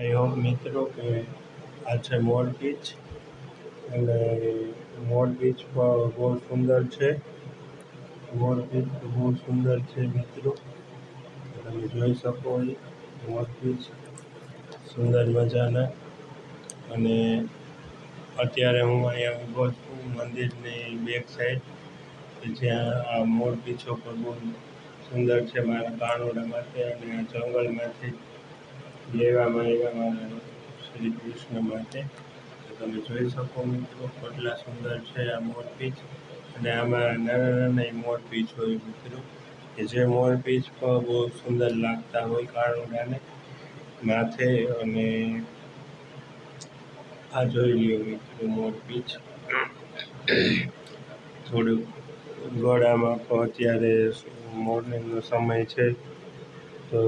I hope મિત્રો, કે આ છે મોલ બીચ અને મોલ બીચ બહુ સુંદર છે. મોલ બીચ બહુ સુંદર છે, મિત્રો. તમે જોઈ શકો એ મોર બીચ સુંદર મજાના. અને અત્યારે હું અહીંયા ઊભો છું, મંદિરની બેક સાઈડ જ્યાં આ મોર બીચો પર બહુ સુંદર છે, મારા કાનુડા માટે અને જંગલમાંથી લેવામાં આવ્યા મારા શ્રી કૃષ્ણ માટે. તમે જોઈ શકો મિત્રો, કેટલા સુંદર છે આ મોરપીચ અને આમાં નાના નાના મોર બીચ હોય મિત્રો. કે જે મોરપીચ પણ બહુ સુંદર લાગતા હોય કાળુડાને. માથે અને આ જોઈ લ્યો મિત્રો મોરપીચ થોડુંક ગળામાં પણ અત્યારે મોર્નિંગનો સમય છે. તો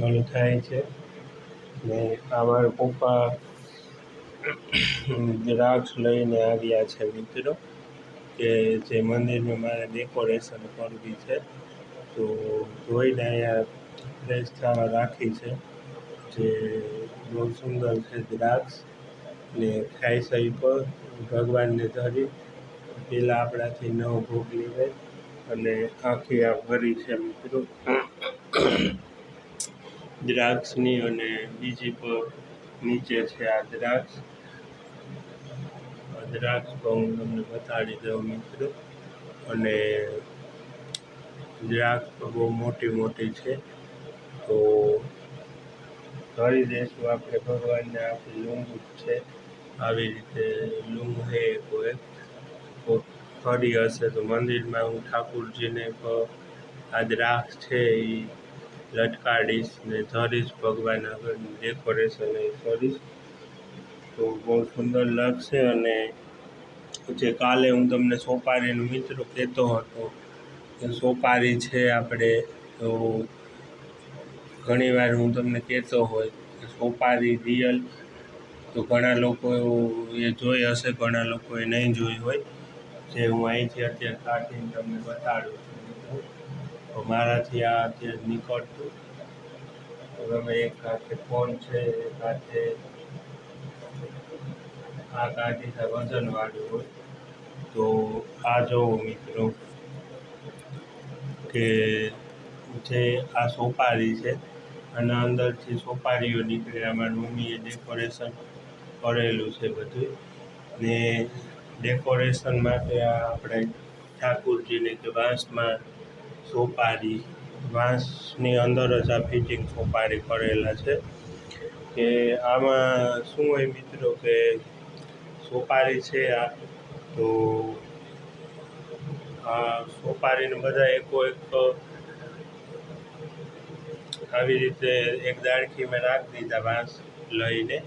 ઘણું થાય છે. ને અમારા પપ્પા દ્રાક્ષ લઈને આવ્યા છે મિત્રો, કે જે મંદિરમાં મારે ડેકોરેશન કરવી છે. તો ધોઈને અહીંયા ફ્રેશ થવા રાખી છે. જે બહુ સુંદર છે દ્રાક્ષ. ને ખાઈ સહી પર ભગવાનને ધરી. પહેલાં આપણાથી નવ ભોગ લીધે અને આખી આ ભરી છે મિત્રો. દ્રાક્ષની અને બીજી નીચે છે આ દ્રાક્ષ. દ્રાક્ષ પણ હું તમને બતાડી દઉં મિત્રો. અને દ્રાક્ષ બહુ મોટી મોટી છે. તો કરી દઈશું આપણે ભગવાનને આપણી લુંગ છે. આવી રીતે લુંગ હે કોઈ. ફરી હશે તો મંદિરમાં હું ઠાકુરજીને આ દ્રાક્ષ છે એ લટકાડીશ ને ધરીશ ભગવાન આગળ ડેકોરેશન એ કરીશ. તો બહુ સુંદર લાગશે અને જે કાલે હું તમને સોપારીનો મિત્રો કહેતો હતો, કે સોપારી છે આપણે, તો ઘણીવાર હું તમને કહેતો હોય કે સોપારી રિયલ તો ઘણા લોકો એ જોઈ હશે, ઘણા લોકોએ નહીં જોઈ હોય. જે હું અહીંથી અત્યારે કાઢીને તમને બતાડું છું. તો મારાથી આ જે નીકળતું તમે એક હાથે ફોન છે, એક હાથે આ કાઢી વજનવાળું હોય, તો આ જોવો મિત્રો કે જે આ સોપારી છે, અને અંદરથી સોપારીઓ નીકળે અમારી મમ્મીએ ડેકોરેશન કરેલું છે બધું. ને ડેકોરેશન માટે આ આપણે ઠાકુરજીને કે વાંસમાં સોપારી, વાંસની અંદર જ આ ફિટિંગ સોપારી કરેલા છે. કે આમાં શું હોય મિત્રો કે સોપારી છે આ, તો આ સોપારીને બધા એકો એક આવી રીતે એક દાળખીમાં રાખી દીધા વાંસ લઈને.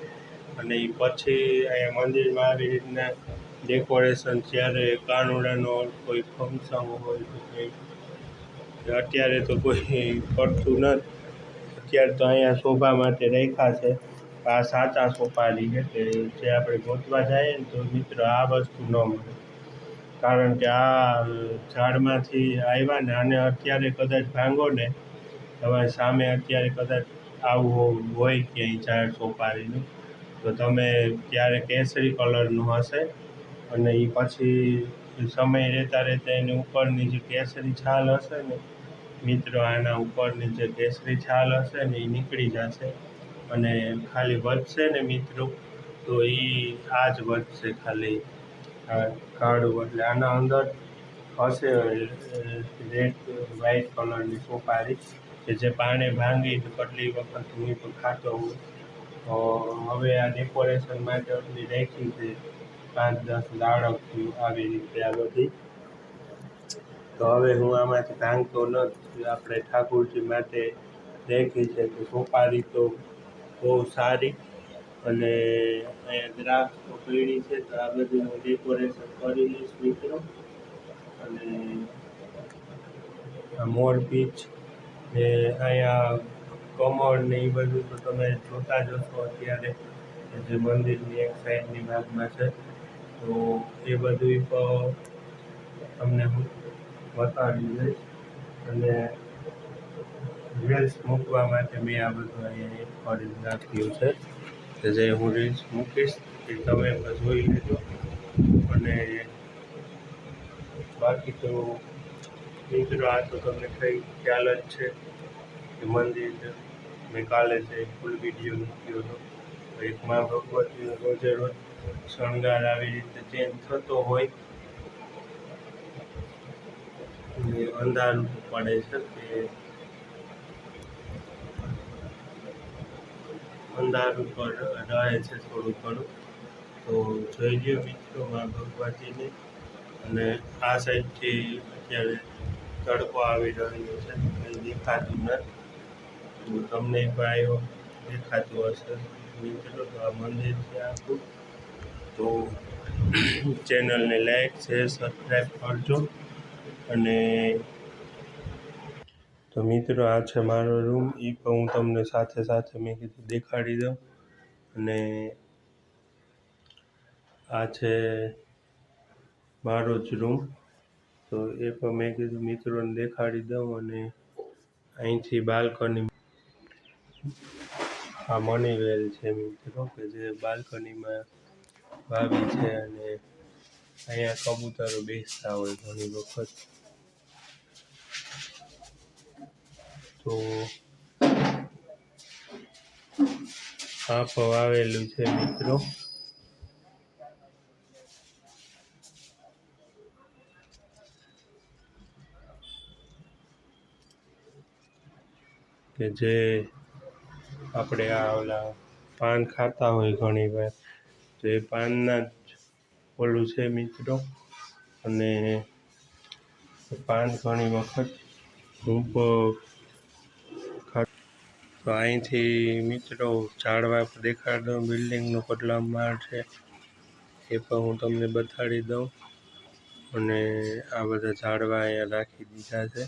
અને એ પછી અહીંયા મંદિરમાં આવી રીતના ડેકોરેશન જ્યારે કાનુડાનો કોઈ ફંક્શન હોય તો કંઈ અત્યારે તો કોઈ કરતું નથી. અત્યારે તો અહીંયા શોભા માટે રાખ્યા છે. આ સાચા સોપારી છે કે જે આપણે ગોતવા જઈએ ને તો મિત્રો આ વસ્તુ ન મળે. કારણ કે આ ઝાડમાંથી આવ્યા ને અને અત્યારે કદાચ ભાંગો ને તમારી સામે અત્યારે કદાચ આવું હોય ક્યાંય ઝાડ સોપારીનું તો તમે ત્યારે કેસરી કલરનું હશે અને એ પછી સમય રહેતા રહેતા એની ઉપરની જે કેસરી છાલ હશે ને મિત્રો આના ઉપરની જે કેસરી છાલ હશે ને એ નીકળી જશે અને ખાલી વધશે ને મિત્રો? તો એ આ જ વધશે ખાલી. કાળું એટલે આના અંદર હશે રેડ વ્હાઈટ કલરની સોપારી કે જે પાણી ભાંગી કેટલી વખત હું તો ખાતો હોઉં. હવે આ ડેકોરેશન માટે એટલી છે. પાંચ દસ લાડક આવી રીતે આ બધી. તો હવે હું આમાંથી ભાંગતો નથી આપણે ઠાકુરજી માટે દેખી છે કે સોપારી તો બહુ સારી અને અહીંયા દ્રાક્ષ તો પીળી છે. તો આ બધું હું ડેકોરેશન કરી લઈશ મિત્રો. અને મોર બીચ ને અહીંયા કમળ ને એ બધું તો તમે જોતા જ હશો અત્યારે જે મંદિરની એક સાઈડની ભાગમાં છે. તો એ બધું તમને હું બતાવી દઈશ અને રીલ્સ મૂકવા માટે મેં આ બધું અહીંયા એક કરી નાખ્યું છે. કે જે હું રીલ્સ મૂકીશ એ તમે પણ જોઈ લેજો. અને બાકી તો મિત્રો આ તો તમને કંઈ ખ્યાલ જ છે કે મંદિર મેં કાલે છે ફૂલ વીડિયો મૂક્યો હતો. એક મા રોજે રોજ શણગાર આવી રીતે ચેન્જ થતો હોય અંધારું પડે છે કે અંધારું પર રહે છે થોડું ઘણું. તો જોઈ લ્યો મિત્રો મા ભગવતીને. અને આ સાઈડથી અત્યારે તડકો આવી રહ્યો છે, કંઈ દેખાતું નથી. તમને પણ આવ્યો દેખાતું હશે. મિત્રો, તો આ મંદિર છે આખું. તો ચેનલને લાઈક છે સબસ્ક્રાઈબ કરજો. અને તો મિત્રો, આ છે મારો રૂમ એ પણ હું તમને સાથે સાથે મેં કીધું દેખાડી દઉં. અને આ છે મારો જ રૂમ તો એ પણ મેં કીધું મિત્રોને દેખાડી દઉં અને અહીંથી બાલ્કની આ મની વેલ છે મિત્રો, કે જે બાલ્કનીમાં વાવી છે અને અહીંયા કબૂતરો બેસતા હોય ઘણી વખત. તો આ ફવાવેલું વાવેલું છે મિત્રો. કે જે આપણે આ ઓલા પાન ખાતા હોય ઘણી વાર તો એ પાનના ઓલું છે મિત્રો. અને પાન ઘણી વખત હું તો અહીંથી મિત્રો ઝાડવા દેખાડી દઉં, બિલ્ડિંગનો કેટલા માળ છે. એ પણ હું તમને બતાડી દઉં. અને આ બધા ઝાડવા અહીંયા રાખી દીધા છે.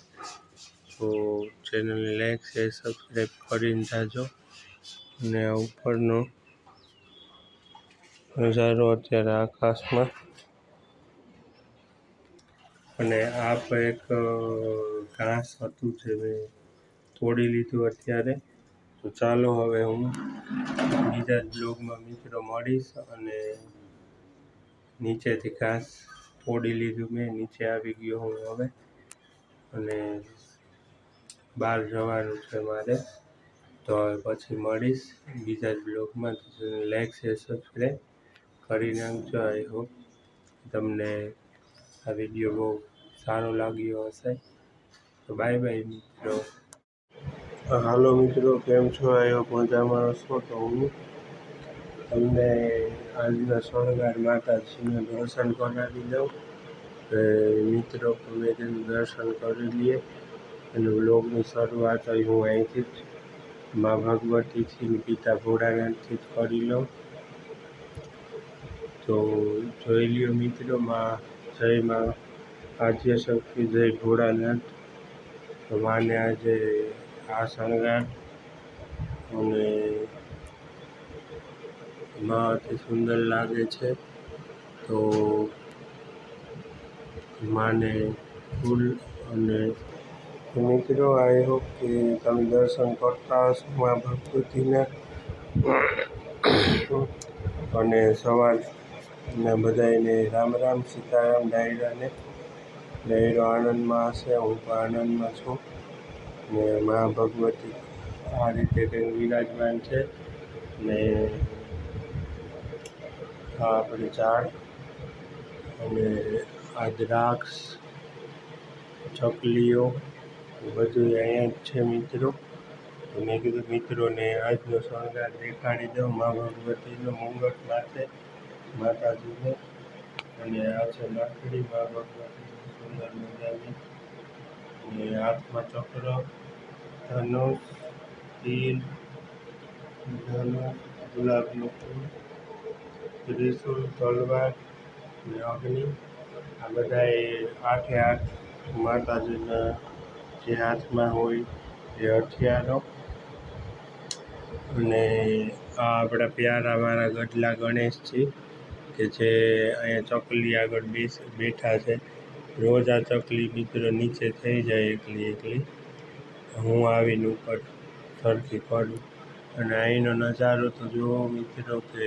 તો ચેનલને લાઈક, શેર, સબસ્ક્રાઈબ કરીને જાજો. અને ઉપરનો નજારો અત્યારે આકાશમાં. અને આ એક ઘાસ હતું જે મેં તોડી લીધું અત્યારે. તો ચાલો હવે હું બીજા બ્લોગમાં મિત્રો મળીશ અને નીચેથી ઘાસ તોડી લીધું મેં, નીચે આવી ગયો હું હવે. અને બહાર જવાનું છે મારે. તો હવે પછી મળીશ બીજા બ્લોગમાં. Like, share, subscribe. કરી નાખજો આઈ હોપ તમને આ વીડિયો બહુ સારો લાગ્યો હશે, તો બાય બાય મિત્રો. હાલો મિત્રો, કેમ છો? આવ્યો મજામાં હશો તો હું. તમને આજના શણગાર માતાજીના દર્શન કરાવી દઉં. મિત્રો તમે તેનું દર્શન કરી લઈએ અને બ્લોગની શરૂઆત હું અહીંથી જ મા ભગવતીથી પિતા ભોળાનાથથી જ કરી લઉં. તો જોઈ લ્યો મિત્રો, માં જય માં આદ્ય શક્તિ, જય ભોળાનાથ. માને આજે આ શણગાર અને માં અતિ સુંદર લાગે છે. તો માને ફૂલ અને મિત્રો આઈ હોપ કે તમે દર્શન કરતા હશો મા ભગવતીના અને સવારના બધાને રામ રામ, સીતારામ ડાયરાને ડાયરો આનંદમાં હશે, હું પણ આનંદમાં છું. ને મા ભગવતી આ રીતે કંઈ વિરાજમાન છે. ને આ આપણી ઝાડ અને આ દ્રાક્ષ, ચકલીઓ બધું અહીંયા જ છે મિત્રો. મેં કીધું મિત્રોને આજનો શણગાર દેખાડી દઉં. મા ભગવતીનો મુંગટ માથે માતાજીને. અને આ છે લાકડી મા ભગવતીની સુંદર મજાની અને હાથમાં ચક્ર, ધનુષ, તીર ધનુષ ગુલાબનું ફૂલ ત્રિશુલ તલવાર અને અગ્નિ. આ બધાએ આઠે આઠ માતાજીના જે હાથમાં હોય એ હથિયારો. અને આ આપણા પ્યારા મારા ગઢલા ગણેશજી. કે જે અહીંયા ચકલી આગળ બેસ, બેઠા છે. રોજ આ ચકલી મિત્રો નીચે થઈ જાય એકલી એકલી. હું આવીને ઉપર સરખી પડું. અને અહીંનો નજારો તો જુઓ મિત્રો કે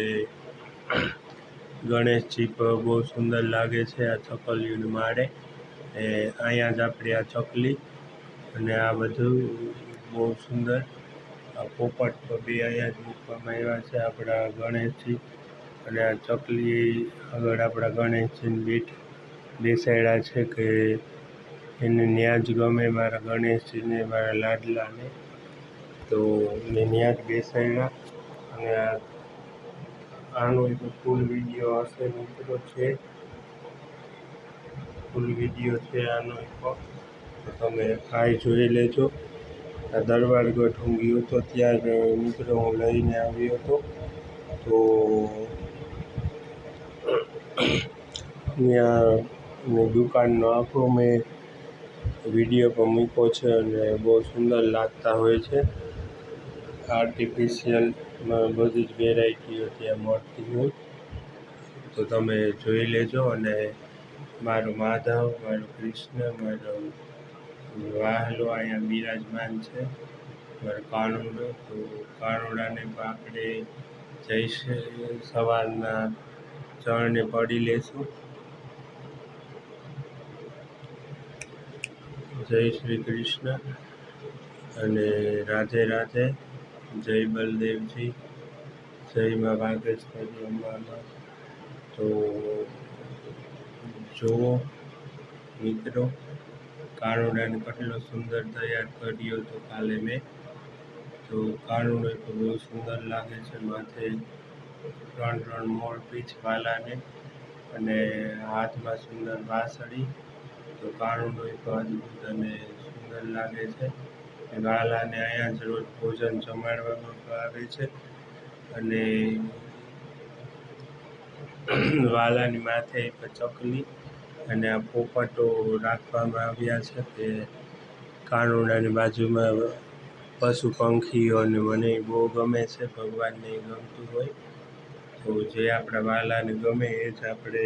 ગણેશજી પણ બહુ સુંદર લાગે છે આ ચકલીઓને માળે. એ અહીંયા જ આપણી આ ચકલી અને આ બધું બહુ સુંદર. આ પોપટ તો બી અહીંયા જ મૂકવામાં આવ્યા છે આપણા ગણેશજી. અને આ ચકલી આગળ આપણા ગણેશજીની બીટ બેસાડ્યા છે કે એને ત્યાં જ ગમે મારા ગણેશજીને, મારા લાડલાને. તો મેં ત્યાં જ બેસાડ્યા અને આનો એક ફૂલ વીડિયો હશે મિત્રો છે. ફૂલ વીડિયો છે આનો એક. તો તમે ખાઈ જોઈ લેજો. આ દરબારગઢ હું ગયો હતો જ મિત્રો હું લઈને આવ્યો હતો. તો ત્યાં દુકાનનો આખો મેં વીડિયો પણ મૂક્યો છે અને બહુ સુંદર લાગતા હોય છે. આર્ટિફિશિયલમાં બધી જ વેરાયટીઓ ત્યાં મળતી હોય. તો તમે જોઈ લેજો અને મારો માધવ, મારો કૃષ્ણ, મારો વાહલો અહીંયા બિરાજમાન છે. મારો કાનુડો, તો કાનુડાને પણ આપણે જઈશ સવારના ચરણે પડી લેશું. જય શ્રી કૃષ્ણ અને રાધે રાધે, જય બલદેવજી, જય મા ભાગેશ્વરી અંબામાં તો જુઓ મિત્રો કાનુડાને કેટલો સુંદર તૈયાર કર્યો તો કાલે મેં. તો કાનુડો તો બહુ સુંદર લાગે છે, માથે ત્રણ ત્રણ મોર પીછ વાલાને અને હાથમાં સુંદર વાસળી. તો કાનુડો એક અદ્ભુત અને સુંદર લાગે છે. વાલાને અહીંયા જ રોજ ભોજન જમાડવામાં આવે છે. અને વાલાની માથે ચકલી અને આ પોપટો રાખવામાં આવ્યા છે કે કાનુડાની બાજુમાં પશુ પંખીઓને મને બહુ ગમે છે, ભગવાનને ગમતું હોય. તો જે આપણા વાલાને ગમે એ જ આપણે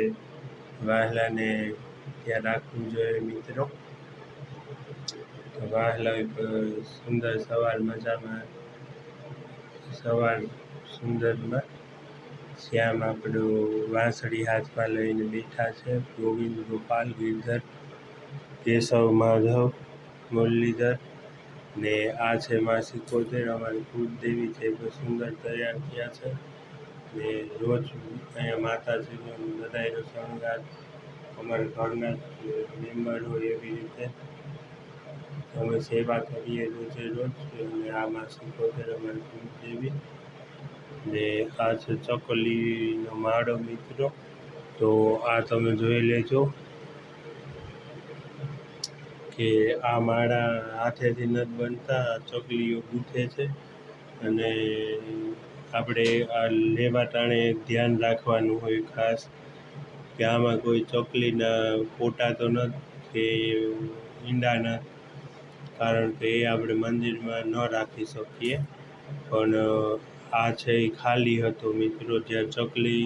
વાલાને ત્યાં રાખવું જોઈએ મિત્રો. વાહલા સુંદર સવાર મજામાં સવાર સુંદરમાં શ્યામ આપણું વાંસળી હાથમાં લઈને બેઠા છે. ગોવિંદ ગોપાલ, ગિરધર, કેશવ, માધવ, મુરલીધર ને આ છે મા સિકોતેર અમારી કુળદેવી છે. સુંદર તૈયાર થયા છે. ને રોજ અહીંયા માતાજીનો બધાયનો શણગાર અમારા ઘરના મેમ્બર હોય એવી રીતે અમે સેવા કરીએ રોજે રોજ અને આ માં સિકોતેર અમારી કુળદેવી ને આ છે ચકલીનો માળો મિત્રો, તો આ તમે જોઈ લેજો કે આ માળા હાથેથી નથી બનતા ચકલીઓ ગૂંથે છે. અને આપણે આ લેવા ટાણે ધ્યાન રાખવાનું હોય ખાસ. કે આમાં કોઈ ચકલીના ફોટા તો નથી કે ઈંડાના, કારણ કે એ આપણે મંદિરમાં ન રાખી શકીએ. પણ આ છે એ ખાલી હતો મિત્રો, જ્યાં ચકલી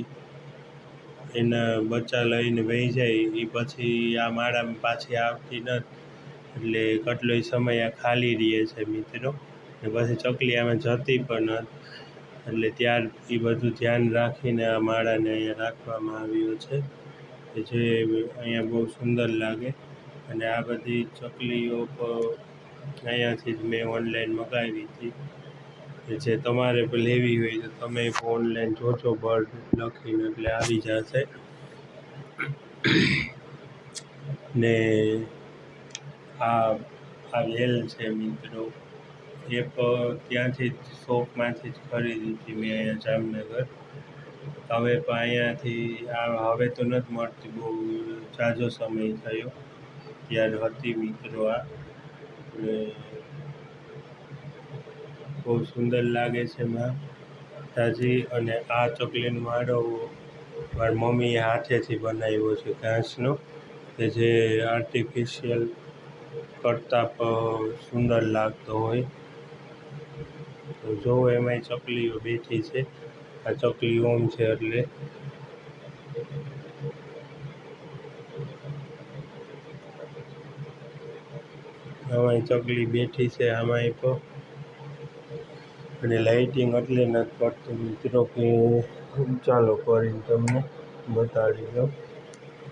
એના બચ્ચા લઈને વહી જાય એ પછી આ માળામાં પાછી આવતી નથી. એટલે કેટલોય સમય આ ખાલી રહે છે મિત્રો. ને પછી ચકલી આમાં જતી પણ નથી એટલે ત્યાર એ બધું ધ્યાન રાખીને આ માળાને અહીંયા રાખવામાં આવ્યો છે. કે જે અહીંયા બહુ સુંદર લાગે. અને આ બધી ચકલીઓ અહીંયાથી જ મેં ઓનલાઈન મગાવી હતી. કે જે તમારે લેવી હોય તો તમે ઓનલાઈન જોજો બર્ડ લખીને એટલે આવી જશે. ને આ આ વેલ છે મિત્રો. એ ત્યાંથી જ શોપમાંથી જ ખરીદી હતી મેં અહીંયા જામનગર. હવે પણ અહીંયાથી હવે તો નથી મળતી. બહુ ઝાઝો સમય થયો. ત્યારે હતી મિત્રો આ. બહુ સુંદર લાગે છે માં. તાજી અને આ ચકલીનો માળો મારી મમ્મીએ હાથેથી બનાવ્યો છે ઘાસનો. કે જે આર્ટિફિશિયલ કરતાં સુંદર લાગતો હોય. તો જોવો એમાંય ચકલીઓ બેઠી છે. આ ચકલી ઓમ છે એટલે. આમાં ચકલી બેઠી છે આમાં તો. અને લાઇટિંગ એટલે નથી પડતું મિત્રો કે ચાલો કરીને તમને બતાડી દઉં.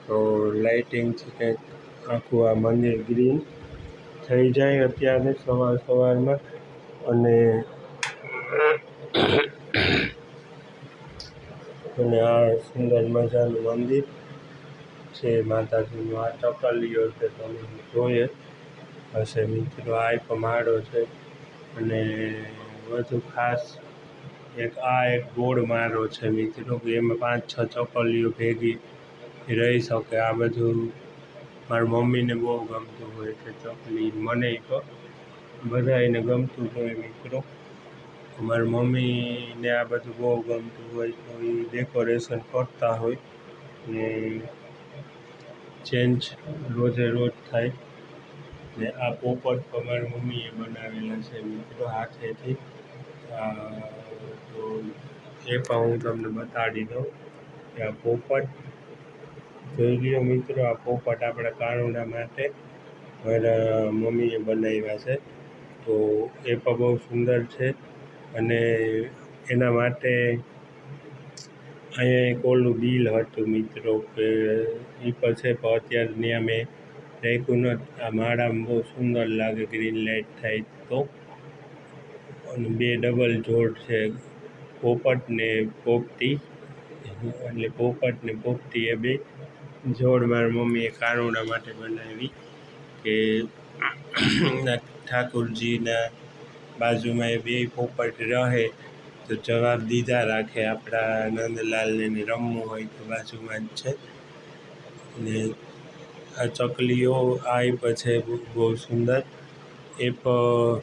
તો લાઇટિંગ છે કંઈક આખું આ મંદિર ગ્રીન થઈ જાય અત્યારે સવાર સવારમાં અને અને આ સુંદર મજાનું મંદિર છે, માતાજીનું. આ ટપલીઓ છે તમે જોઈએ. હશે, મિત્રો, આ એક માળો છે. અને વધુ ખાસ એક, આ એક ગોળ માળો છે, મિત્રો, કે એમાં પાંચ, છ ચકલીઓ ભેગી રહી શકે. આ બધું મારી મમ્મીને બહુ ગમતું હોય છે ચકલી મને તો બધાયને ગમતું હોય, મિત્રો. મારી મમ્મીને આ બધું બહુ ગમતું હોય તો એ ડેકોરેશન કરતા હોય ને ચેન્જ રોજે રોજ થાય. ને આ પોપટ તો મારી મમ્મીએ બનાવેલા છે મિત્રો હાથેથી. તો એ પણ હું તમને બતાડી દઉં કે આ પોપટ, જોઈ લ્યો મિત્રો, આ પોપટ આપણા કાનુડા માટે મારા મમ્મીએ બનાવ્યા છે. તો એ પણ બહુ સુંદર છે. અને એના માટે અહીંયા એક ઓલું બિલ હતું મિત્રો કે એ પણ અત્યારે ત્યાં મેં રાખ્યું નથી આ માળામાં બહુ સુંદર લાગે ગ્રીન લાઇટ થાય તો. અને બે ડબલ જોડ છે, પોપટ ને પોપટી. એટલે પોપટ ને પોપટી એ બે જોડ મારી મમ્મીએ કાનુડા માટે બનાવી, કે ઠાકોરજીના બાજુમાં એ બે પોપટ રહે, તો જવાબ દીધા રાખે. આપણા નંદલાલને રમવું હોય તો બાજુમાં જ છે. ને આ ચકલીઓ આ એપ છે બહુ સુંદર. એ પણ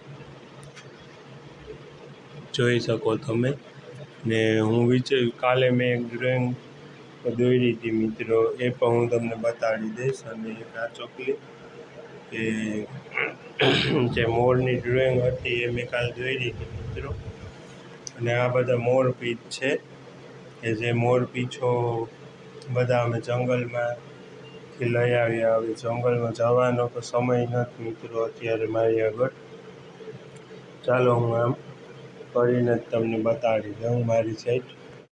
જોઈ શકો તમે. ને હું વિચાર કાલે મેં એક ડ્રોઈંગ દોરી હતી મિત્રો. એ પણ હું તમને બતાડી દઈશ. અને આ ચોકલી કે જે મોરની ડ્રોઈંગ હતી એ મેં કાલે જોઈ લીધી મિત્રો. અને આ બધા મોર પીચ છે. કે જે મોર પીછો બધા અમે જંગલમાંથી લઈ આવ્યા. હવે જંગલમાં જવાનો તો સમય નથી મિત્રો, અત્યારે મારી આગળ. ચાલો હું આમ કરીને તમને બતાડી દઉં મારી સાઈડ